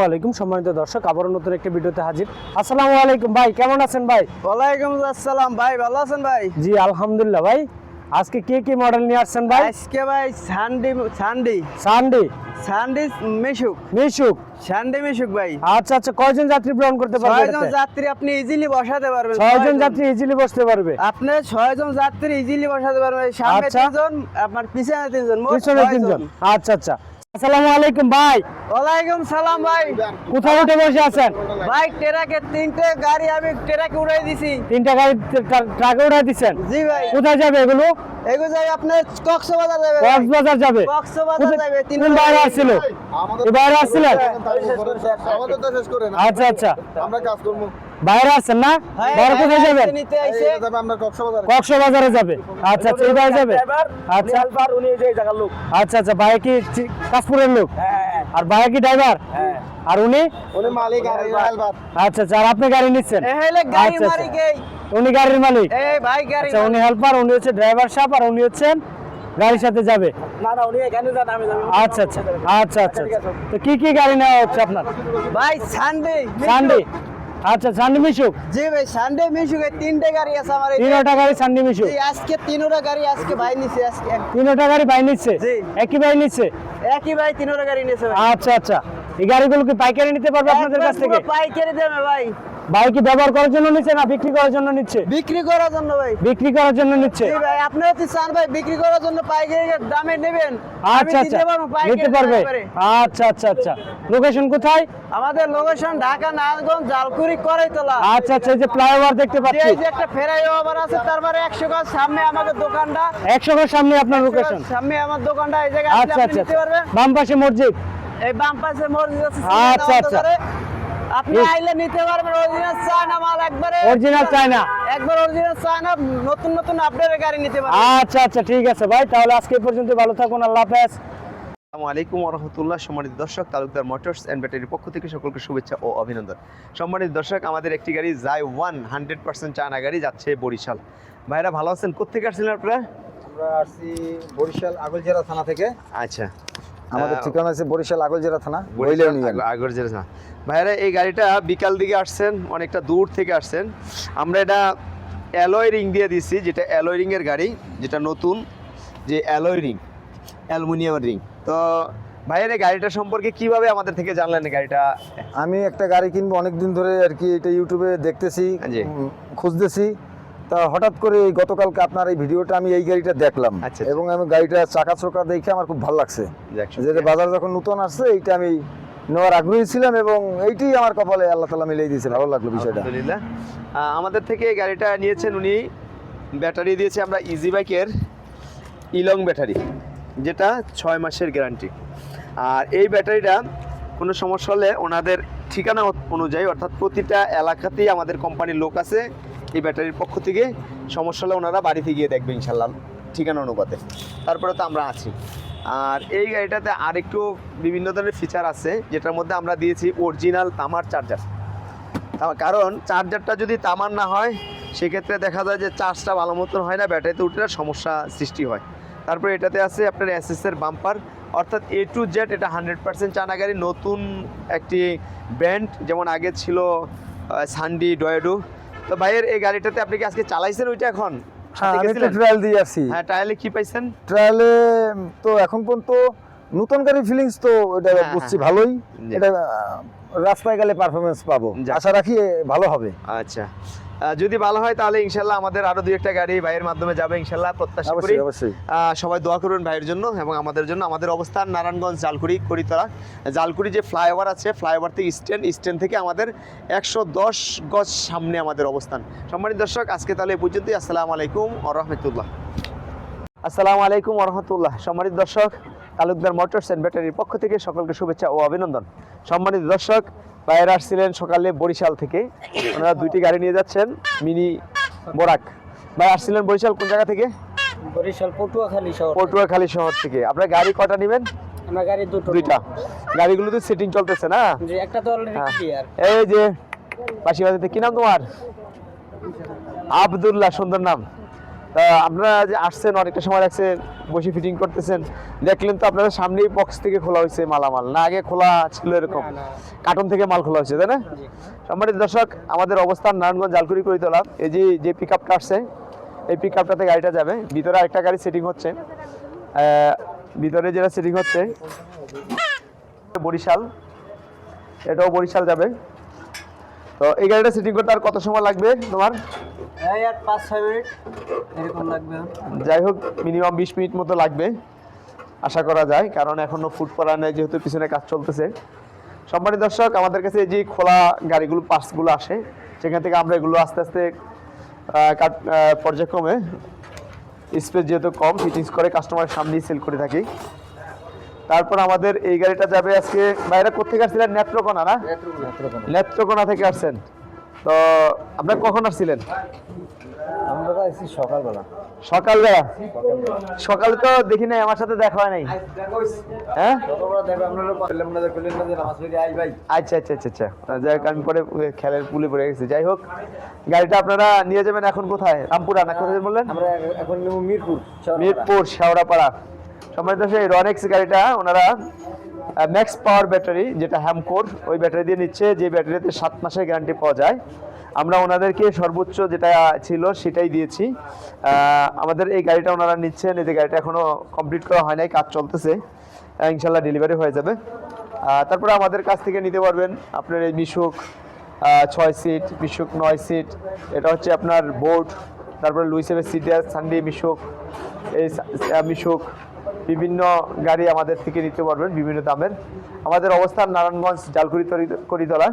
আলাইকুম সম্মানিত দর্শক আবারও নতুন একটা ভিডিওতে হাজির। আসসালামু আলাইকুম ভাই কেমন আছেন ভাই? ওয়ালাইকুম আসসালাম ভাই ভালো আছেন ভাই? জি আলহামদুলিল্লাহ ভাই। আজকে কি কি মডেল নিয়ে আসছেন ভাই? আজকে ভাই Sunday Sunday Sunday Sunday Mishuk Mishuk Sunday Mishuk ভাই। আচ্ছা আচ্ছা কয়জন যাত্রী গ্রহণ করতে পারবে ছয়জন? যাত্রী আপনি ইজিলি বসাতে পারবেন। ছয়জন যাত্রী ইজিলি বসতে পারবে। আপনি ছয়জন যাত্রী ইজিলি বসাতে পারবেন। সামনে আচ্ছা। তিনজন আপনার পিছনে তিনজন পিছনে তিনজন। আচ্ছা আচ্ছা। আসসালামু আলাইকুম ভাই। ওয়ালাইকুম সালাম ভাই। কোথায় উঠে বসে আছেন? ভাই ট্রাকে তিনটে গাড়ি আমি ট্রাকে উড়াই দিছি। তিনটা গাড়ি ট্রাকে উঠে দিচ্ছেন জি ভাই। কোথায় যাবে এগুলো? এগুলো যাই আপনার কক্সবাজার যাবে কক্সবাজার যাবে? কক্সবাজার যাবে তিন বাইরে আসছিল? বাইরে আসছিলেন? আচ্ছা আচ্ছা। আমরা কাজ করব। বাইরে আসছেন না? হ্যাঁ, বাইরে কোথায় যাবেন? নিতে আইছে। এই যাবে আমরা কক্সবাজার। কক্সবাজারে যাবে। আচ্ছা আচ্ছা এই বাইরে যাবে? আচ্ছা। উনি এই জায়গার লোক। আচ্ছা আচ্ছা ভাই কি কাশপুরের লোক? আর ভাই কি ড্রাইভার? আর উনি? উনি মালিক আর আচ্ছা আচ্ছা আর আপনি গাড়ি নিচ্ছেন? আচ্ছা, আচ্ছা। মারি গেই উনি গাড়ির মালিক? এই ভাই গাড়ি আচ্ছা উনি হেল্পার উনি হচ্ছে ড্রাইভার সাহেব আর উনি হচ্ছেন গাড়ির সাথে যাবে। না না উনি এখানে যান আমি যাব। আচ্ছা আচ্ছা আচ্ছা আচ্ছা আচ্ছা। তো কি কি গাড়ি নেওয়া হচ্ছে আপনার? ভাই সানডে সানডে আচ্ছা সানডে মিশুক। জি ভাই সানডে মিশুকে তিনটে গাড়ি আছে আমার তিনটা গাড়ি সানডে মিশুক। জি, আজকে তিনোটা গাড়ি আজকে ভাই নিছে আজকে তিনটা গাড়ি বাই নিচ্ছে জি। একই ভাই নিচ্ছে একই ভাই তিনোটা গাড়ি নিছে আচ্ছা আচ্ছা। এই গাড়িগুলো কি পাইকারি নিতে পারবে আপনাদের কাছ থেকে? পাইকারি দেবে ভাই। ভাই কি ব্যবহার করার জন্য নিচ্ছে না বিক্রি করার জন্য নিচ্ছে? বিক্রি করার জন্য ভাই। বিক্রি করার জন্য নিচ্ছে? ভাই আপনি যদি চান ভাই বিক্রি করার জন্য পাইকারি দামে নেবেন আচ্ছা আচ্ছা। নিতে পারবে। আচ্ছা আচ্ছা আচ্ছা। লোকেশন কোথায়? আমাদের লোকেশন ঢাকা নারায়ণগঞ্জ জালকুড়ি করাইতলা। আচ্ছা আচ্ছা এই যে ফ্লাইওভার দেখতে পাচ্ছি। এই যে একটা ফেরাই ওভার আছে তারপরে একশো গাছ সামনে আমাদের দোকানটা। একশো ঘর সামনে আপনার লোকেশন সামনে আমার দোকানটা এই জায়গায় আচ্ছা আপনি আচ্ছা নিতে পারবেন। বাম পাশে মসজিদ। এই বাম পাশে মসজিদ আছে আচ্ছা, আচ্ছা। আপনি। আইলে নিতে পারবেন অরিজিনাল চায়না মাল একবারে। Original China? একবার অরিজিনাল চায়না নতুন নতুন আপডেটের গাড়ি নিতে পারবেন। আচ্ছা আচ্ছা ঠিক আছে ভাই তাহলে আজকে এই পর্যন্ত ভালো থাকুন আল্লাহ হাফেজ। আসসালামু আলাইকুম রহমতুল্লাহ সম্মানিত দর্শক তালুকদার মোটরস অ্যান্ড ব্যাটারির পক্ষ থেকে সকলকে শুভেচ্ছা ও অভিনন্দন। সম্মানিত দর্শক আমাদের একটি গাড়ি জাই ওয়ান হান্ড্রেড পার্সেন্ট চায়না গাড়ি যাচ্ছে বরিশাল। ভাইরা ভালো আছেন? কোথেকে আসছিলেন আপনারা? আমরা আসছি বরিশাল আগলজেরা থানা থেকে। আচ্ছা। আমাদের ঠিকানা আছে বরিশাল আগলজেরা থানা বরিশাল বইলেও নিয়ে আগ- আগর জেলা না। ভাইরা এই গাড়িটা বিকাল দিকে আসছেন অনেকটা দূর থেকে আসছেন। আমরা এটা অ্যালয় রিং দিয়ে দিচ্ছি যেটা অ্যালয় রিংয়ের গাড়ি যেটা নতুন যে অ্যালয় রিং অ্যালুমিনিয়াম রিং। তো ভাইয়ের এই গাড়িটা সম্পর্কে কীভাবে আমাদের থেকে জানলেন গাড়িটা? আমি একটা গাড়ি কিনবো অনেক দিন ধরে আর কি এটা ইউটিউবে দেখতেছি। খুঁজতেছি। তা হঠাৎ করে এই গতকালকে আপনার এই ভিডিওটা আমি এই গাড়িটা দেখলাম। আচ্ছা, এবং আমি গাড়িটা চাকা চোকা দেখে আমার খুব ভালো লাগছে। যেটা বাজার যখন নতুন আসছে এইটা আমি নেওয়ার আগ্রহী ছিলাম এবং এইটাই আমার কপালে আল্লাহ তালা মিলিয়ে দিয়েছে। ভালো লাগল বিষয়টা। আলহামদুলিল্লাহ। আমাদের থেকে এই গাড়িটা নিয়েছেন উনি ব্যাটারি দিয়েছে আমরা ইজি বাইকের ইলং ব্যাটারি যেটা ছয় মাসের গ্যারান্টি আর এই ব্যাটারিটা কোনো সমস্যা হলে ওনাদের ঠিকানা অনুযায়ী অর্থাৎ প্রতিটা এলাকাতেই আমাদের কোম্পানির লোক আছে। এই ব্যাটারির পক্ষ থেকে সমস্যা হলে ওনারা বাড়িতে গিয়ে দেখবে ইনশাল্লাহ ঠিকানা অনুপাতে। তারপরে তো আমরা আছি। আর এই গাড়িটাতে আরেকটু বিভিন্ন ধরনের ফিচার আছে, যেটার মধ্যে আমরা দিয়েছি অরিজিনাল তামার চার্জার কারণ চার্জারটা যদি তামার না হয়, সেক্ষেত্রে দেখা যায় যে চার্জটা ভালো মতন হয় না, ব্যাটারিতে উঠলে সমস্যা সৃষ্টি হয়। তারপরে এটাতে আছে আপনার এসএসের বাম্পার অর্থাৎ এ টু জেড এটা হান্ড্রেড পার্সেন্ট চায়না গাড়ি, নতুন একটি ব্র্যান্ড যেমন আগে ছিল সানডি ডয়েডো তো ভাইয়ের এই গাড়িটাতে আপনি কি আজকে চালাইছেন ওইটা এখন? হ্যাঁ আমি তো ট্রায়াল দিয়ে আসছি হ্যাঁ ট্রায়ালে কি পাইছেন? ট্রায়ালে তো এখন পর্যন্ত নতুন গাড়ির ফিলিংস তো এটা হ্যাঁ, বুঝছি হ্যাঁ। ভালোই। এটা রাস্তায় গেলে পারফরমেন্স পাবো। আশা রাখি ভালো হবে। আচ্ছা। যদি ভালো হয় তাহলে ইনশাল্লাহ আমাদের আরও দুই একটা গাড়ি ভাইয়ের মাধ্যমে যাবে ইনশাল্লাহ প্রত্যাশা করি। সবাই দোয়া করুন ভাইয়ের জন্য এবং আমাদের জন্য। আমাদের অবস্থান নারায়ণগঞ্জ জালকুড়ি করিতলা। জালকুড়ি যে ফ্লাইওভার আছে ফ্লাইওভার থেকে স্ট্যান্ড স্ট্যান্ড থেকে আমাদের একশো দশ গজ সামনে আমাদের অবস্থান। সম্মানিত দর্শক আজকে তাহলে এই পর্যন্তই। আসসালামু আলাইকুম ও রহমতুল্লাহ। আসসালামু আলাইকুম রহমতুল্লাহ সম্মানিত দর্শক তালুকদার মোটরস অ্যান্ড ব্যাটারির পক্ষ থেকে সকলকে শুভেচ্ছা ও অভিনন্দন। সম্মানিত দর্শক ভাইয়েরা আসছিলেন সকালে বরিশাল থেকে। ওনারা দুইটি গাড়ি নিয়ে যাচ্ছেন মিনি বোরাক। ভাই আসছিলেন বরিশাল কোন জায়গা থেকে? বরিশাল পটুয়াখালী শহর। পটুয়াখালী শহর থেকে। আপনার গাড়ি কটা নেবেন? আমরা গাড়ি দুটো। দুইটা। গাড়িগুলোতে সেটিং চলতেছে না? যে একটা তো অলরেডি হ্যাঁ। ক্লিয়ার এই যে পাশি বাড়িতে কি নাম তোমার? আবদুল্লাহ সুন্দর নাম। তা আপনারা যে আসছেন অনেকটা সময় লাগছে বসে ফিটিং করতেছেন দেখলেন তো আপনাদের সামনেই বক্স থেকে খোলা হয়েছে মালামাল। না আগে খোলা ছিল এরকম। কার্টন থেকে মাল খোলা হয়েছে তাই না? সম্মানিত দর্শক আমাদের অবস্থান নারায়ণগঞ্জ জালকুড়ি করে তোলা এই যে যে পিক আপটা আসছে এই পিক আপটাতে গাড়িটা যাবে। ভিতরে আরেকটা গাড়ি সেটিং হচ্ছে। ভিতরে যেটা সেটিং হচ্ছে বরিশাল। এটাও বরিশাল যাবে। তো এই গাড়িটা সেটিং করতে আর কত সময় লাগবে তোমার? এই আর পাঁচ ছয় মিনিট। এরকম লাগবে। যাই হোক মিনিমাম বিশ মিনিট মতো লাগবে আশা করা যায় কারণ এখনও ফুড পরানে যেহেতু পিছনে কাজ চলতেছে। সম্মানিত দর্শক আমাদের কাছে এই যে খোলা গাড়িগুলো পার্টসগুলো আসে সেখান থেকে আমরা এগুলো আস্তে আস্তে কাট- পর্যায়ক্রমে স্পেস যেহেতু কম ফিটিংস করে কাস্টমারের সামনেই সেল করে থাকি। তারপর আমাদের এই গাড়িটা যাবে আজকে বাইরে কোথেকে আসছিলেন? নেত্রকোনা না? নেত্রকোনা থেকে আসছেন। তো আপনার কখন আসছিলেন? আমরা আইছি সকালবেলা। সকালবেলা? সকালে তো দেখি নাই আমার সাথে দেখা হয় নাই। হ্যাঁ? আচ্ছা আচ্ছা আচ্ছা আচ্ছা। যাই হোক আমি পরে খেলের পুলে পড়ে গেছি। যাই হোক গাড়িটা আপনারা নিয়ে যাবেন এখন কোথায়? রামপুরা না কোথায় বললেন? আমরা এখন মিরপুর মিরপুর শেওড়াপাড়া। সম্মানিত সেই রনেক্স গাড়িটা ওনারা ম্যাক্স পাওয়ার ব্যাটারি যেটা হ্যামকোর ওই ব্যাটারি দিয়ে নিচ্ছে, যে ব্যাটারিতে সাত মাসের গ্যারান্টি পাওয়া যায়। আমরা ওনাদেরকে সর্বোচ্চ যেটা ছিল সেটাই দিয়েছি। আমাদের এই গাড়িটা ওনারা নিচ্ছেন, এই যে গাড়িটা এখনও কমপ্লিট করা হয় নাই, কাজ চলতেছে। ইনশাল্লাহ ডেলিভারি হয়ে যাবে। তারপরে আমাদের কাছ থেকে নিতে পারবেন আপনার এই মিশুক ছয় সিট মিশুক নয় সিট এটা হচ্ছে আপনার বোর্ড তারপরে লুইসেভের সিডিয়ার সানডে মিশুক, এই মিশুক বিভিন্ন গাড়ি আমাদের থেকে নিতে পারবেন বিভিন্ন দামের। আমাদের অবস্থান নারায়ণগঞ্জ জালকুড়ি করিতলা।